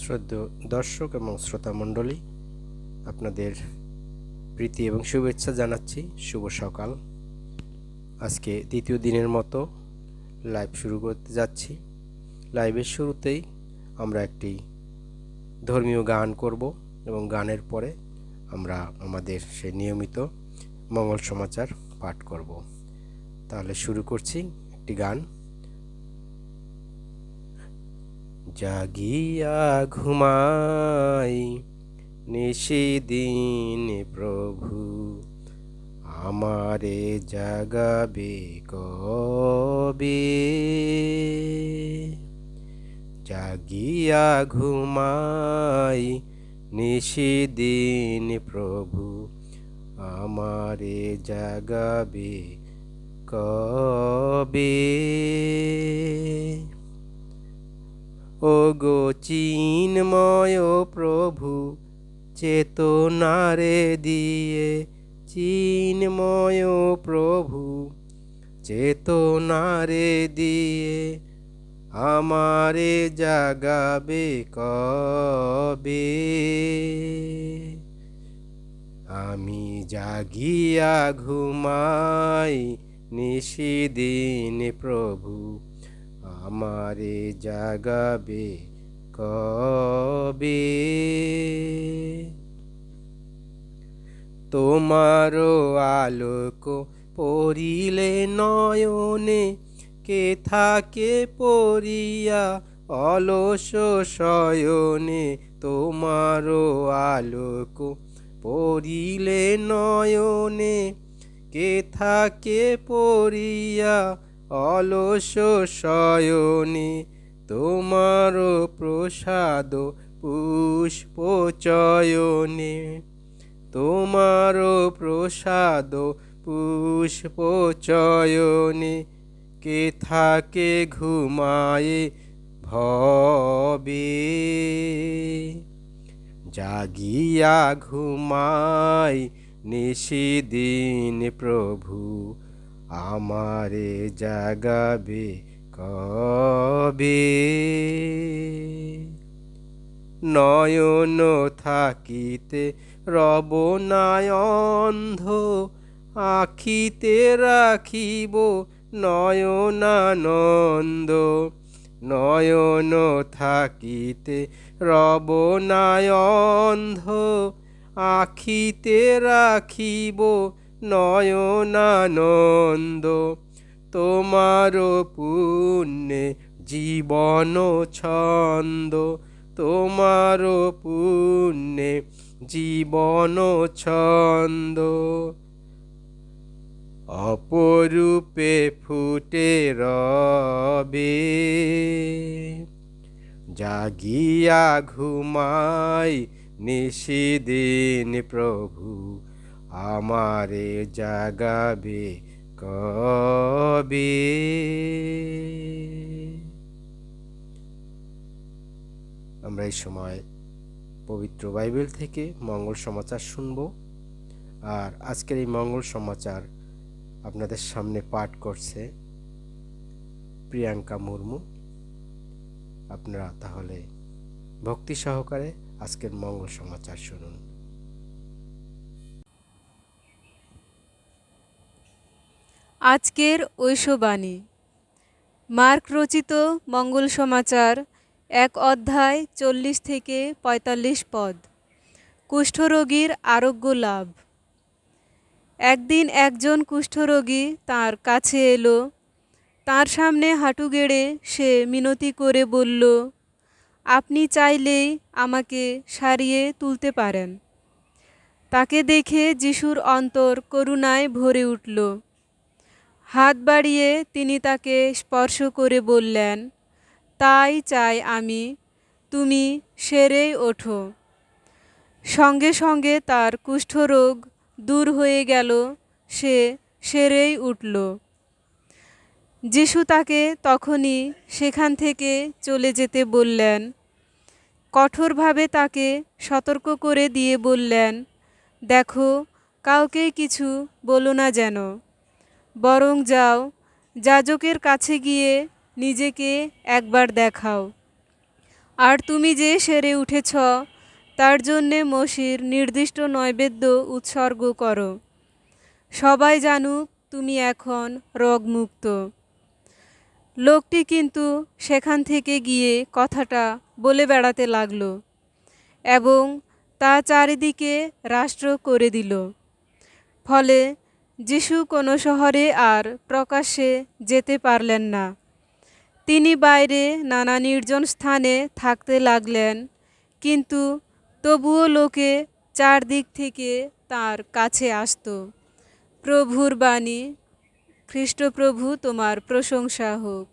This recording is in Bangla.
শ্রদ্ধেয় দর্শক এবং শ্রোতা মণ্ডলী, আপনাদের প্রীতি এবং শুভেচ্ছা জানাচ্ছি। শুভ সকাল। আজকে দ্বিতীয় দিনের মতো লাইভ শুরু করতে যাচ্ছি। লাইভের শুরুতেই আমরা একটি ধর্মীয় গান করব এবং গানের পরে আমরা আমাদের সেই নিয়মিত মঙ্গল সমাচার পাঠ করব। তাহলে শুরু করছি একটি গান। জাগিয়া ঘুমাই নিশিদিন প্রভু আমারে জাগাবে কবে? জাগিয়া ঘুমাই নিশিদিন প্রভু আমারে জাগাবে কবে? ও গো চিন্ময় প্রভু, চেতনারে দিয়ে চিন্ময় প্রভু, চেতনারে দিয়ে আমারে জাগাবে কবে? আমি জাগিয়া ঘুমাই নিশিদিন প্রভু আমারে জাগাবে কবে? তোমারও আলোক পড়িলে নয়নে কে থাকে পড়িয়া অলস শয়নে? তোমারও আলোক পড়িলে নয়নে কে থাকে পড়িয়া অলস শয়নে তোমার প্রসাদ পুষ্প চয়নে। তোমার প্রসাদ পুষ্প চয়নে, কে থাকে ঘুমায়ে ভবে। জাগিয়া ঘুমাই নিশিদিন প্রভু আমারে জাগাবে কবে? নয়ন থাকিতে রব অন্ধ, আখিতে রাখিব নয়নানন্দ। নয়ন থাকিতে রব অন্ধ, আখিতে রাখিব নয়নানন্দ, তোমার পুণ্যে জীবন ছন্দ, তোমার পুণ্যে জীবন ছন্দ। অপরূপে ফুটে রবে, জাগিয়া ঘুমাই নিশিদিন প্রভু। আমারে জাগাবে কবে? আমরা এই সময় পবিত্র বাইবেল থেকে মঙ্গল সমাচার শুনব। আর আজকের এই মঙ্গল সমাচার আপনাদের সামনে পাঠ করছে প্রিয়াঙ্কা মুর্মু। আপনারা তাহলে ভক্তি সহকারে আজকের মঙ্গল সমাচার শুনুন। আজকের ঐশবাণী। মার্ক রচিত মঙ্গল সমাচার, এক অধ্যায় চল্লিশ থেকে পঁয়তাল্লিশ পদ। কুষ্ঠরোগীর আরোগ্য লাভ। একদিন একজন কুষ্ঠরোগী তার কাছে এলো। তার সামনে হাঁটু গেড়ে সে মিনতি করে বলল, আপনি চাইলেই আমাকে সারিয়ে তুলতে পারেন। তাকে দেখে যিশুর অন্তর করুণায় ভরে উঠল। হাত বাড়িয়ে তিনি তাকে স্পর্শ করে বললেন, তাই চাই আমি, তুমি সেরেই ওঠো। সঙ্গে সঙ্গে তার কুষ্ঠরোগ দূর হয়ে গেল, সে সেরেই উঠল। যিশু তাকে তখনই সেখান থেকে চলে যেতে বললেন, কঠোরভাবে তাকে সতর্ক করে দিয়ে বললেন, দেখো কাউকে কিছু বলো না যেন। বরং যাও, যাজকের কাছে গিয়ে নিজেকে একবার দেখাও। আর তুমি যে সেরে উঠেছ, তার জন্যে মসির নির্দিষ্ট নৈবেদ্য উৎসর্গ করো। সবাই জানুক তুমি এখন রোগমুক্ত। লোকটি কিন্তু সেখান থেকে গিয়ে কথাটা বলে বেড়াতে লাগল এবং তা চারিদিকে রাষ্ট্র করে দিল। ফলে যিশু কোনো শহরে আর প্রকাশ্যে যেতে পারলেন না। তিনি বাইরে নানা নির্জন স্থানে থাকতে লাগলেন, কিন্তু তবুও লোকে চারদিক থেকে তার কাছে আসত। প্রভুর বাণী, খ্রিস্টপ্রভু তোমার প্রশংসা হোক।